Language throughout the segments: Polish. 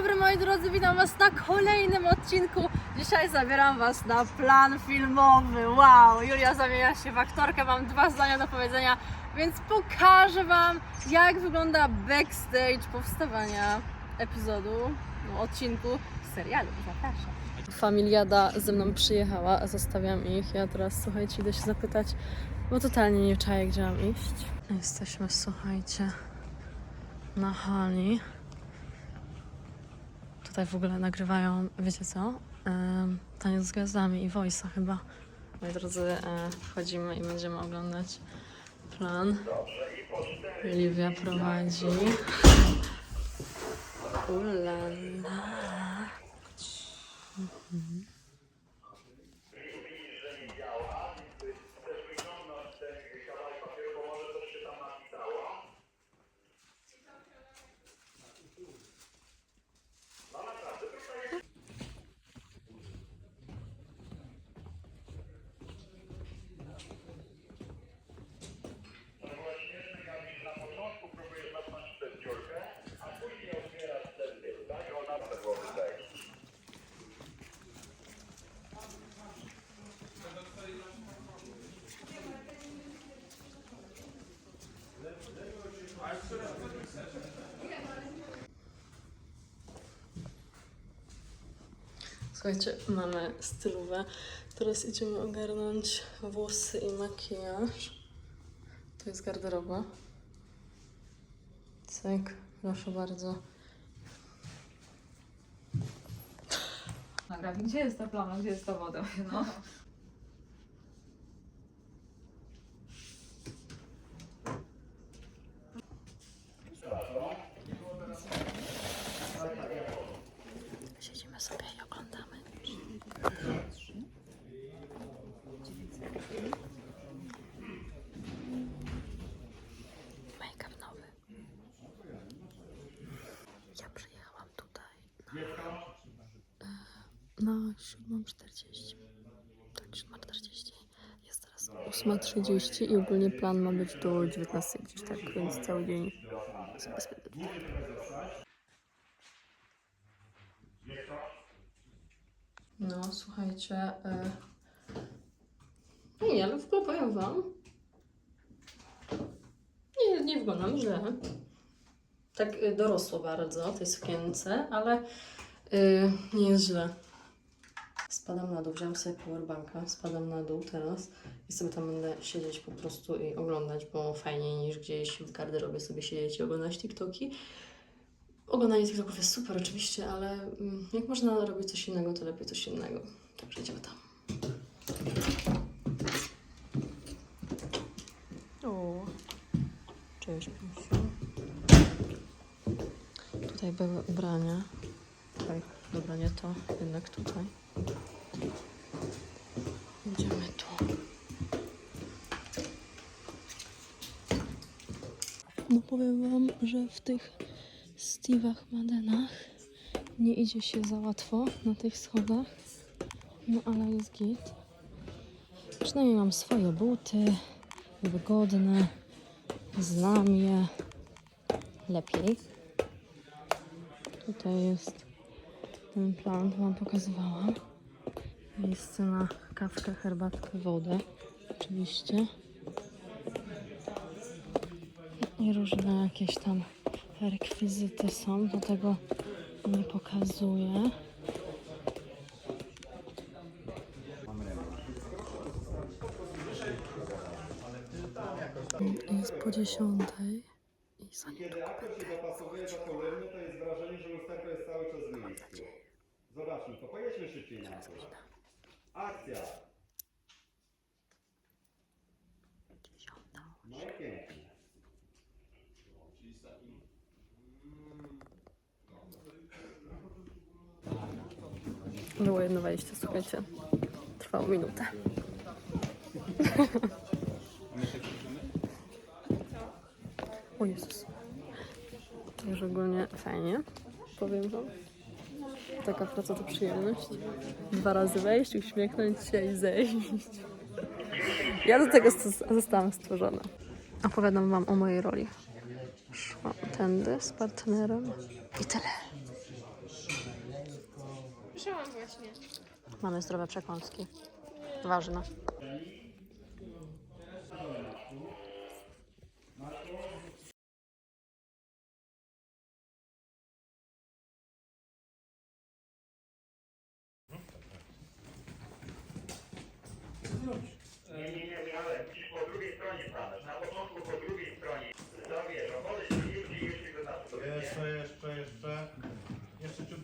dobry moi drodzy, witam was na kolejnym odcinku. Dzisiaj zabieram was na plan filmowy. Wow, Julia zamienia się w aktorkę, mam dwa zdania do powiedzenia, więc pokażę wam jak wygląda backstage powstawania epizodu, no, odcinku serialu. Zapraszam. Familiada ze mną przyjechała, zostawiam ich. Ja teraz, słuchajcie, idę się zapytać, bo totalnie nie czaję, gdzie mam iść. Jesteśmy, słuchajcie, na hali. Tutaj w ogóle nagrywają, wiecie co? Taniec z gwiazdami i Voice'a chyba. Moi drodzy, e, wchodzimy i będziemy oglądać plan. Livia prowadzi. Ulala. Słuchajcie, mamy stylówę. Teraz idziemy ogarnąć włosy i makijaż. To jest garderoba. Cyk, proszę bardzo. Nagra, gdzie jest ta plama, gdzie jest ta woda? No. Siedzimy sobie i oglądamy. Make-up nowy. Ja przyjechałam tutaj na, na 7.40. Tak, 7.40. Jest teraz 8.30 i ogólnie plan ma być do 19 gdzieś tak, więc cały dzień sobie spędzę. No, słuchajcie. E... Nie, ale w ogóle powiem wam. Nie, nie wyglądam źle. Tak y, dorosło bardzo tej sukience, ale y, nie jest źle. Spadam na dół, wziąłem sobie powerbanka, spadam na dół teraz i sobie tam będę siedzieć po prostu i oglądać, bo fajniej niż gdzieś w garderobie sobie siedzieć i oglądać TikToki. Oglądanie TikToków jest super oczywiście, ale mm, jak można robić coś innego, to lepiej coś innego. Także idziemy tam. O, cześć Pisiu. Tutaj były ubrania. Tutaj, dobra, nie to, jednak tutaj. Idziemy tu. No powiem wam, że w tych Steve'ach Madenach nie idzie się za łatwo na tych schodach. No ale jest git. Przynajmniej mam swoje buty, wygodne, znam je lepiej. Tutaj jest ten plan, to wam pokazywałam. Miejsce na kawkę, herbatkę, wodę. Oczywiście. I różne jakieś tam rekwizyty są, do tego nie pokazuję. Jest po dziesiątej i za Kiedy się zapasowuje za kolejny, to jest wrażenie, że lusterko jest cały czas w miejscu. Zobaczmy to, pojedźmy szybciej na to. Akcja! No i pięknie. Było jedno wejście, słuchajcie. Trwało minutę. O Jezus. To już ogólnie fajnie, powiem wam. Taka praca to przyjemność. Dwa razy wejść, uśmiechnąć się i zejść. Ja do tego zostałam stworzona. Opowiadam wam o mojej roli. Szłam tędy z partnerem i tyle. Słyszałam właśnie. Mamy zdrowe przekąski. Ważne.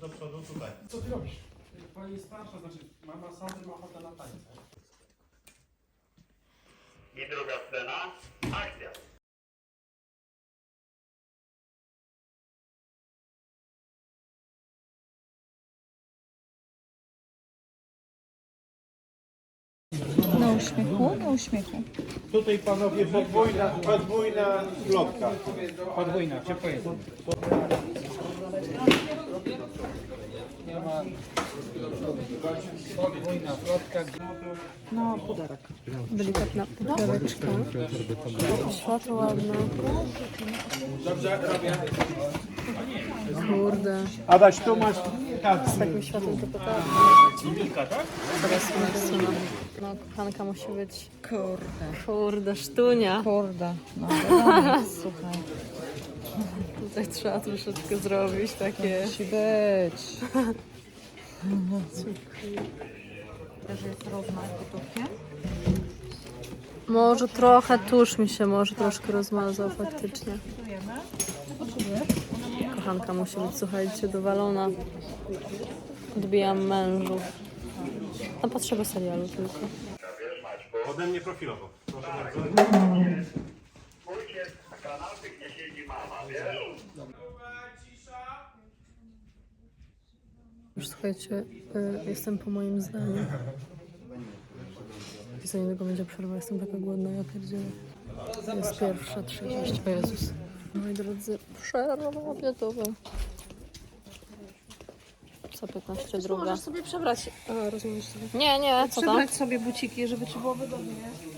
Do przodu, tutaj. Co ty robisz? Pani starsza, znaczy mama Sandry ma ochotę na tańce. I druga scena. Akcja. Na uśmiechu, na uśmiechu. Tutaj panowie podwójna, podwójna lotka. Podwójna, ciepło jest. Podwójna plotka. Delikatna popraweczka. Światło ładne. Dobrze, robię. Kurde. Adaś, tu masz Z takim światłem to potrafi. Teraz strona. No, kochanka musi być. Kurde. Kurde, sztunia. Kurde. No słuchaj. Tutaj trzeba troszeczkę zrobić takie. Musi być. Też jest rozmach gotówkiem. Może trochę tusz mi się może troszkę rozmazał faktycznie. Kochanka musi być, słuchajcie, dowalona. Odbijam mężów. Na potrzeby serialu tylko. ode mnie profilowo. Proszę bardzo. Na kanapy, gdzie siedzi mama, wiesz? Już słuchajcie, y, jestem po moim zdaniu. I za niedługo będzie przerwa, jestem taka głodna, ja pierdzielę. Jest pierwsza 30, o Jezus. Moi drodzy, przerwa obiadowa. Co 15, druga. Możesz sobie przebrać. A, rozumiesz sobie. Nie, nie, co tam? Przebrać sobie buciki, żeby ci było wygodnie.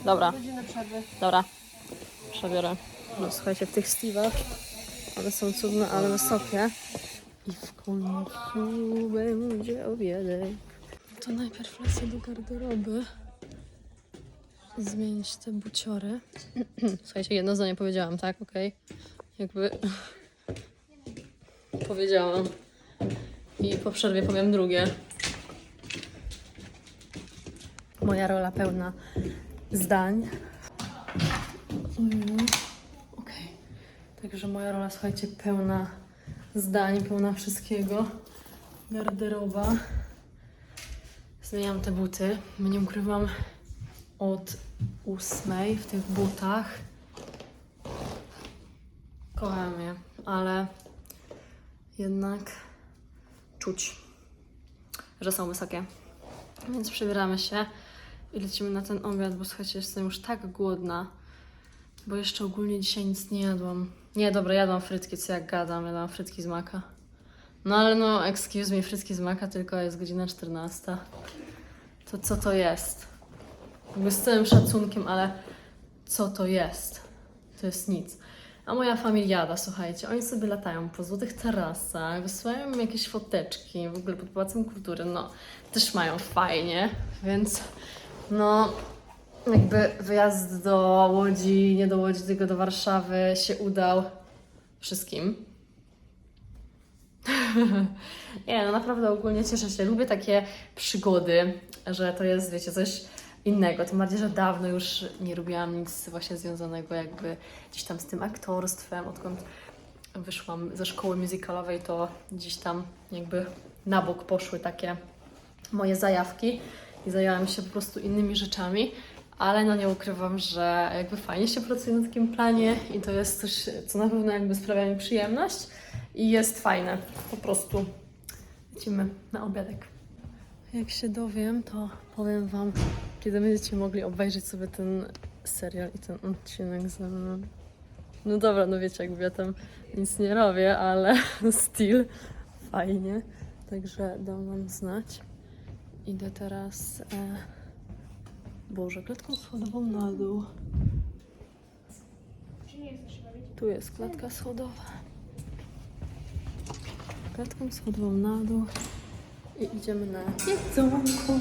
Dobra, Godzinę przerwy. dobra. Przebiorę. No słuchajcie, w tych Steve'ach one są cudne, ale wysokie. I w końcu będzie obiadek. To najpierw lecę do garderoby. Zmienić te buciory. Słuchajcie, jedno zdanie powiedziałam, tak? Okej. Jakby... powiedziałam. I po przerwie powiem drugie. Moja rola pełna zdań. Mm, Okej. Także moja rola, słuchajcie, pełna zdań, pełna wszystkiego. Garderoba. Zmieniam te buty. Nie ukrywam od ósmej w tych butach. Kocham je, ale jednak czuć, że są wysokie. Więc przebieramy się i lecimy na ten obiad, bo słuchajcie, jestem już tak głodna, bo jeszcze ogólnie dzisiaj nic nie jadłam. Nie, dobra, jadłam frytki, co jak gadam, jadłam frytki z maka. No ale no, excuse me, frytki z maka, tylko jest godzina 14. To co to jest? Jakby z całym szacunkiem, ale co to jest? To jest nic. A moja familiada, słuchajcie, oni sobie latają po złotych tarasach, wysyłają mi jakieś foteczki, w ogóle pod Pałacem Kultury, no też mają fajnie, więc no jakby wyjazd do Łodzi, nie do Łodzi, tylko do Warszawy się udał wszystkim. nie, no naprawdę ogólnie cieszę się, lubię takie przygody, że to jest, wiecie, coś innego, tym bardziej, że dawno już nie robiłam nic właśnie związanego jakby gdzieś tam z tym aktorstwem, odkąd wyszłam ze szkoły musicalowej, to gdzieś tam jakby na bok poszły takie moje zajawki i zajęłam się po prostu innymi rzeczami, ale no nie ukrywam, że jakby fajnie się pracuje na takim planie i to jest coś, co na pewno jakby sprawia mi przyjemność i jest fajne, po prostu lecimy na obiadek. Jak się dowiem, to powiem Wam, kiedy będziecie mogli obejrzeć sobie ten serial i ten odcinek ze mną. No dobra, no wiecie, jakby ja tam nic nie robię, ale styl fajnie. Także dam Wam znać. Idę teraz. E... Boże, klatką schodową na dół. Tu jest klatka schodowa. Klatką schodową na dół. I idziemy na jedzonko.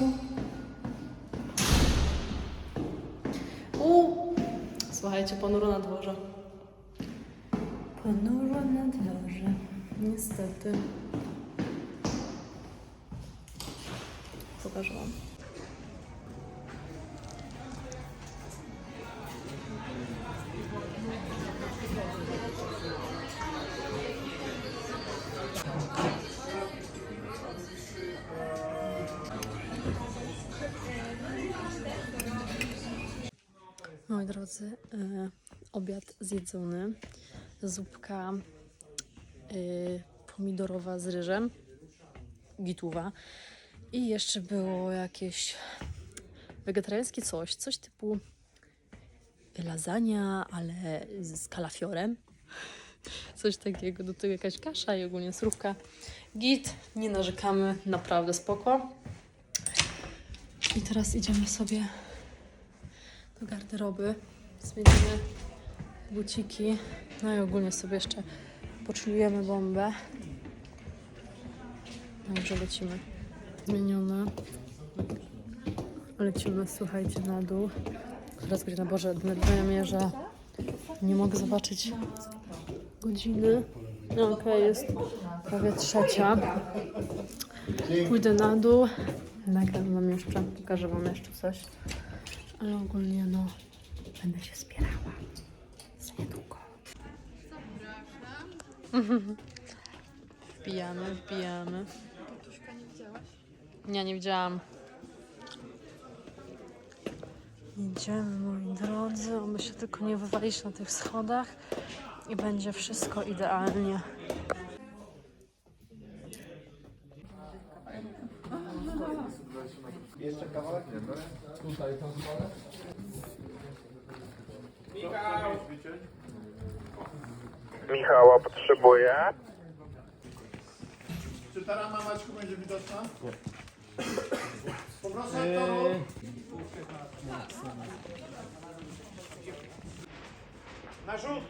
Uuu, słuchajcie, ponuro na dworze. Ponuro na dworze. Niestety. Pokażę wam. Moi drodzy, e, obiad zjedzony. Zupka e, pomidorowa z ryżem. Gituwa. I jeszcze było jakieś wegetariańskie coś. Coś typu lasagna, ale z kalafiorem. Coś takiego. Do tego jakaś kasza i ogólnie surówka. Git. Nie narzekamy. Naprawdę spoko. I teraz idziemy sobie do garderoby. Zmienimy buciki. No i ogólnie sobie jeszcze poczujemy bombę. Dobrze, lecimy. Zmienione. Lecimy, słuchajcie, na dół. Teraz godzina, Boże, denerwuje mnie, że nie mogę zobaczyć godziny. No okej, jest prawie trzecia. Pójdę na dół. Nagram wam jeszcze, pokażę wam jeszcze coś. Ale ogólnie no, będę się spierała. Za niedługo. Wbijamy, wbijamy. Nie, nie widziałam. Idziemy, moi drodzy, oby się tylko nie wywalić na tych schodach i będzie wszystko idealnie. Czy ta rama Maćku będzie widoczna? Nie. Poproszę aktorów. Na rzut!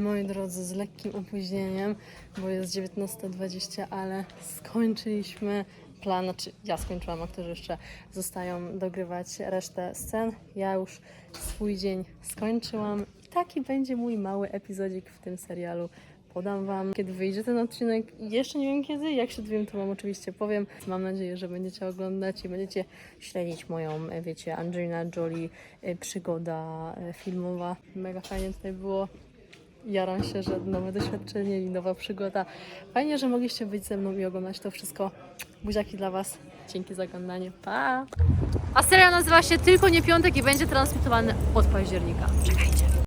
Moi drodzy, z lekkim opóźnieniem, bo jest 19.20, ale skończyliśmy plan, znaczy ja skończyłam, aktorzy jeszcze zostają dogrywać resztę scen. Ja już swój dzień skończyłam taki będzie mój mały epizodzik w tym serialu. Podam Wam, kiedy wyjdzie ten odcinek. Jeszcze nie wiem kiedy, jak się dowiem, to Wam oczywiście powiem. Mam nadzieję, że będziecie oglądać i będziecie śledzić moją, e, wiecie, Angelina Jolie e, przygoda e, filmowa. Mega fajnie tutaj było. Jaram się, że nowe doświadczenie i nowa przygoda. Fajnie, że mogliście być ze mną i oglądać to wszystko. Buziaki dla Was. Dzięki za oglądanie. Pa! A serial nazywa się Tylko nie piątek i będzie transmitowany od października. Czekajcie.